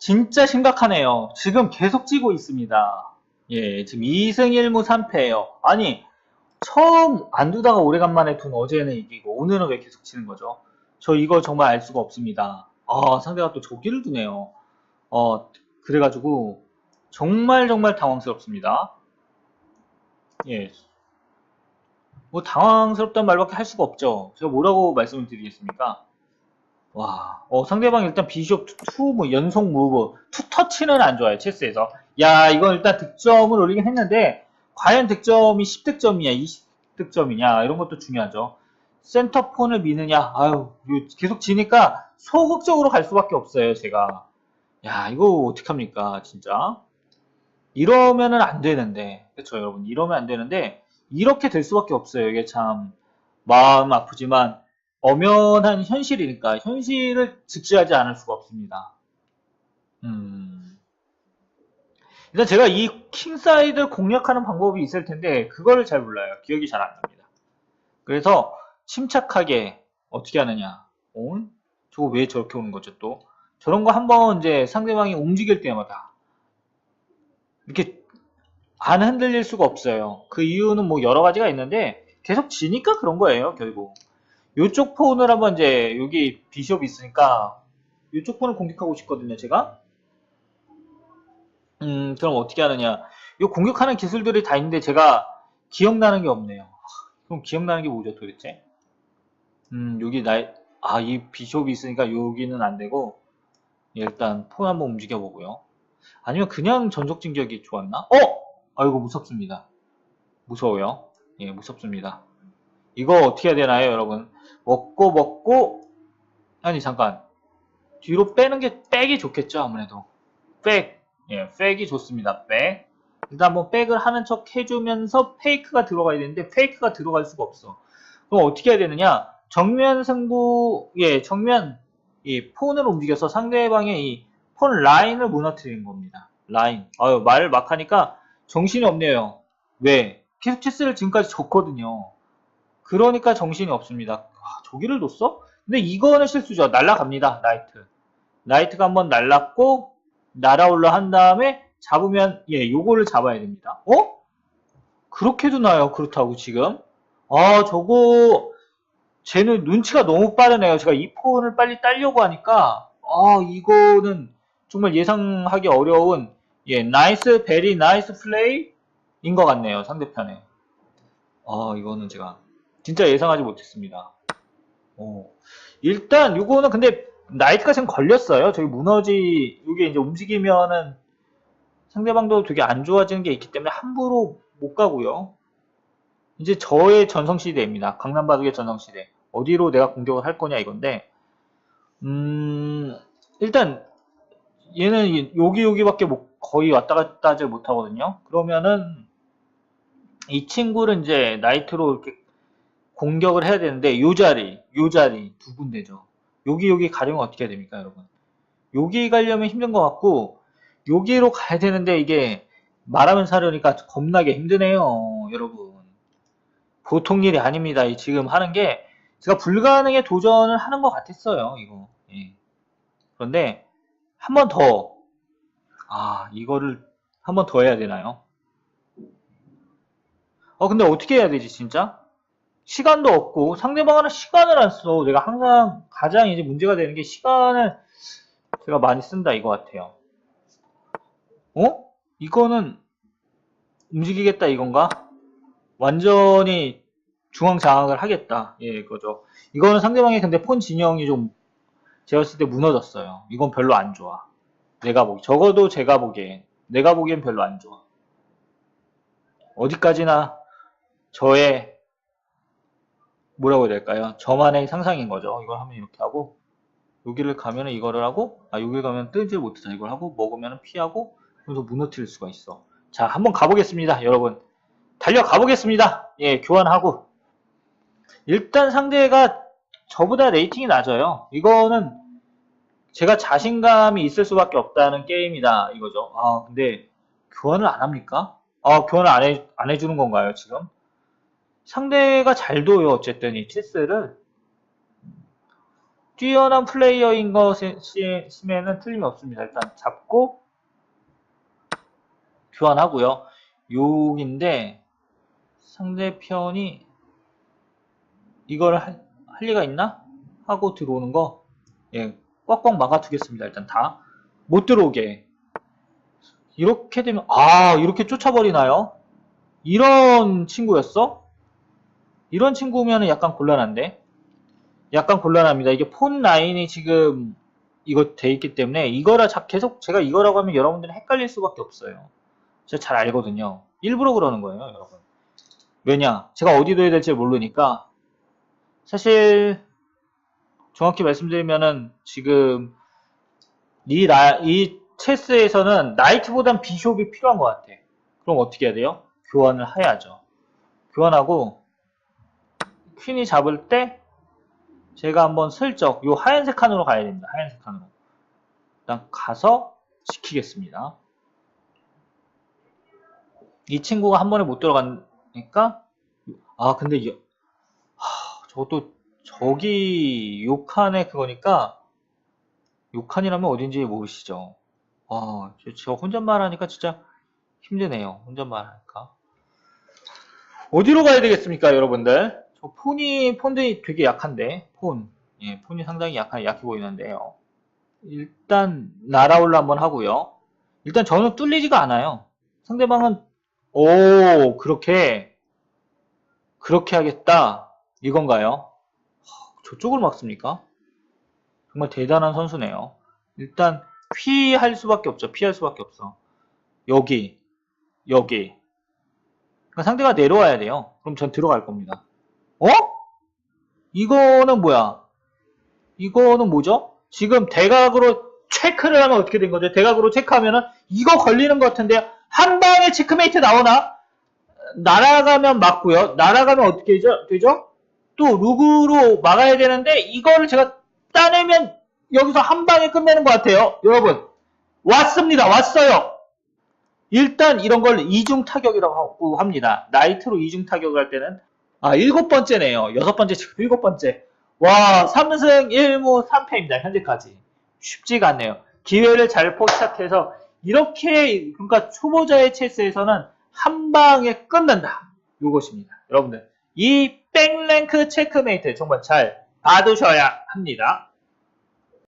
진짜 심각하네요. 지금 계속 찌고 있습니다. 예, 지금 2승 1무 3패예요. 아니, 처음 안 두다가 오래간만에 둔 어제는 이기고 오늘은 왜 계속 치는 거죠? 저 이거 정말 알 수가 없습니다. 아, 상대가 또 조기를 두네요. 어, 그래가지고 정말 정말 당황스럽습니다. 예. 뭐 당황스럽다는 말밖에 할 수가 없죠. 제가 뭐라고 말씀을 드리겠습니까? 와, 어, 상대방 일단 비숍 투, 뭐 연속 무브, 투 터치는 안 좋아요, 체스에서. 야, 이건 일단 득점을 올리긴 했는데, 과연 득점이 10득점이냐, 20득점이냐, 이런 것도 중요하죠. 센터폰을 미느냐, 아유, 계속 지니까 소극적으로 갈 수밖에 없어요, 제가. 야, 이거 어떡합니까, 진짜. 이러면은 안 되는데, 그쵸, 여러분. 이러면 안 되는데, 이렇게 될 수밖에 없어요. 이게 참, 마음 아프지만, 엄연한 현실이니까, 현실을 직시하지 않을 수가 없습니다. 음. 일단 제가 이 킹사이드 공략하는 방법이 있을 텐데, 그거를 잘 몰라요. 기억이 잘 안 납니다. 그래서, 침착하게, 어떻게 하느냐. 어? 저거 왜 저렇게 오는 거죠, 또? 저런 거 한번 이제 상대방이 움직일 때마다, 이렇게 안 흔들릴 수가 없어요. 그 이유는 뭐 여러 가지가 있는데 계속 지니까 그런 거예요, 결국. 요쪽 폰을 한번 이제 여기 비숍이 있으니까 요쪽 폰을 공격하고 싶거든요, 제가. 음, 그럼 어떻게 하느냐. 요 공격하는 기술들이 다 있는데 제가 기억나는 게 없네요. 그럼 기억나는 게 뭐죠, 도대체? 음, 여기 나, 아, 이 비숍이 있으니까 여기는 안 되고 일단 폰 한번 움직여 보고요. 아니면 그냥 전속 진격이 좋았나? 어! 아이고 무섭습니다. 무서워요. 예, 무섭습니다. 이거 어떻게 해야 되나요, 여러분? 먹고 먹고 아니 잠깐 뒤로 빼는 게 백이 좋겠죠, 아무래도. 백, 예, 백이 좋습니다. 백. 일단 한번 백을 하는 척 해주면서 페이크가 들어가야 되는데 페이크가 들어갈 수가 없어. 그럼 어떻게 해야 되느냐? 정면 승부, 예, 정면 이 폰을 움직여서 상대방의 이 폰 라인을 무너뜨리는 겁니다. 라인. 아유, 말 막 하니까 정신이 없네요. 왜? 계속 체스를 지금까지 졌거든요. 그러니까 정신이 없습니다. 아, 저기를 뒀어? 근데 이거는 실수죠. 날라갑니다. 나이트. 나이트가 한번 날랐고 날아올라 한 다음에 잡으면 예, 요거를 잡아야 됩니다. 어? 그렇게 두나요? 그렇다고 지금? 아, 저거 쟤는 눈치가 너무 빠르네요. 제가 이 폰을 빨리 따려고 하니까 아, 이거는 정말 예상하기 어려운 예, 나이스, 베리 나이스 플레이인 것 같네요. 상대편에. 아, 이거는 제가 진짜 예상하지 못했습니다. 어. 일단 요거는 근데 나이트가 지금 걸렸어요. 저기 무너지 이게 이제 움직이면은 상대방도 되게 안 좋아지는 게 있기 때문에 함부로 못 가고요. 이제 저의 전성 시대입니다. 강남 바둑의 전성 시대. 어디로 내가 공격을 할 거냐 이건데 음 일단 얘는 여기 여기밖에 못- 거의 왔다 갔다 하질 못하거든요. 그러면은 이 친구를 이제 나이트로 이렇게 공격을 해야 되는데 요 자리, 요 자리 두 군데죠. 여기 여기 가려면 어떻게 해야 됩니까, 여러분? 여기 가려면 힘든 것 같고 여기로 가야 되는데 이게 말하면 사려니까 겁나게 힘드네요, 여러분. 보통 일이 아닙니다. 이 지금 하는 게 제가 불가능에 도전을 하는 것 같았어요, 이거. 예. 그런데 한 번 더, 아, 이거를 한 번 더 해야 되나요? 어, 근데 어떻게 해야 되지, 진짜? 시간도 없고, 상대방은 시간을 안 써. 내가 항상 가장 이제 문제가 되는 게 시간을 제가 많이 쓴다, 이거 같아요. 어? 이거는 움직이겠다, 이건가? 완전히 중앙 장악을 하겠다. 예, 그거죠. 이거는 상대방의 근데 폰 진영이 좀 제가 봤을 때 무너졌어요. 이건 별로 안 좋아. 내가 보기. 적어도 제가 보기엔. 내가 보기엔 별로 안 좋아. 어디까지나 저의 뭐라고 해야 될까요? 저만의 상상인 거죠. 이걸 하면 이렇게 하고 여기를 가면 은 이거를 하고 아 여기 가면 뜨질 못하자 이걸 하고 먹으면 피하고 그래서 무너뜨릴 수가 있어. 자 한번 가보겠습니다, 여러분. 달려 가보겠습니다. 예, 교환하고 일단 상대가 저보다 레이팅이 낮아요. 이거는 제가 자신감이 있을 수밖에 없다는 게임이다 이거죠. 아 근데 교환을 안 합니까? 아 교환을 안, 해, 안 해주는 건가요 지금? 상대가 잘 둬요 어쨌든 이 체스를 뛰어난 플레이어인 것임에는 틀림이 없습니다. 일단 잡고 교환하고요. 욕인데 상대편이 이걸 할, 할 리가 있나? 하고 들어오는 거 예, 꽉꽉 막아두겠습니다. 일단 다 못 들어오게 이렇게 되면 아 이렇게 쫓아버리나요? 이런 친구였어? 이런 친구면 약간 곤란한데 약간 곤란합니다. 이게 폰 라인이 지금 이거 돼 있기 때문에 이거라 자- 계속 제가 이거라고 하면 여러분들은 헷갈릴 수밖에 없어요. 제가 잘 알거든요. 일부러 그러는 거예요, 여러분. 왜냐? 제가 어디 둬야 될지 모르니까 사실 정확히 말씀드리면은 지금 이, 라, 이 체스에서는 나이트보단 비숍이 필요한 것 같아. 그럼 어떻게 해야 돼요? 교환을 해야죠. 교환하고 퀸이 잡을 때 제가 한번 슬쩍 요 하얀색 칸으로 가야 됩니다. 하얀색 칸으로. 일단 가서 지키겠습니다. 이 친구가 한 번에 못 들어가니까 아 근데 이, 하, 저것도 저기 요 칸에 그거니까 요 칸이라면 어딘지 모르시죠? 와, 저, 저 혼잣말 하니까 진짜 힘드네요. 혼잣말 하니까. 어디로 가야 되겠습니까, 여러분들? 저 폰이, 폰들이 되게 약한데, 폰. 예, 폰이 상당히 약한, 약해 보이는데요. 일단, 날아올라 한번 하고요. 일단 저는 뚫리지가 않아요. 상대방은, 오, 그렇게, 그렇게 하겠다. 이건가요? 하, 저쪽을 막습니까? 정말 대단한 선수네요. 일단, 피할 수밖에 없죠. 피할 수밖에 없어. 여기, 여기. 그러니까 상대가 내려와야 돼요. 그럼 전 들어갈 겁니다. 어? 이거는 뭐야? 이거는 뭐죠? 지금 대각으로 체크를 하면 어떻게 된 거죠? 대각으로 체크하면은 이거 걸리는 것 같은데 한 방에 체크메이트 나오나? 날아가면 맞고요. 날아가면 어떻게 되죠? 되죠? 또 룩으로 막아야 되는데 이거를 제가 따내면 여기서 한 방에 끝내는 것 같아요. 여러분 왔습니다. 왔어요. 일단 이런 걸 이중 타격이라고 합니다. 나이트로 이중 타격을 할 때는 아 일곱 번째네요. 여섯 번째 일곱 번째. 와 3승 1무 3패입니다. 현재까지 쉽지가 않네요. 기회를 잘 포착해서 이렇게 그러니까 초보자의 체스에서는 한 방에 끝난다. 이것입니다. 여러분들 이 백랭크 체크메이트 정말 잘 받으셔야 합니다.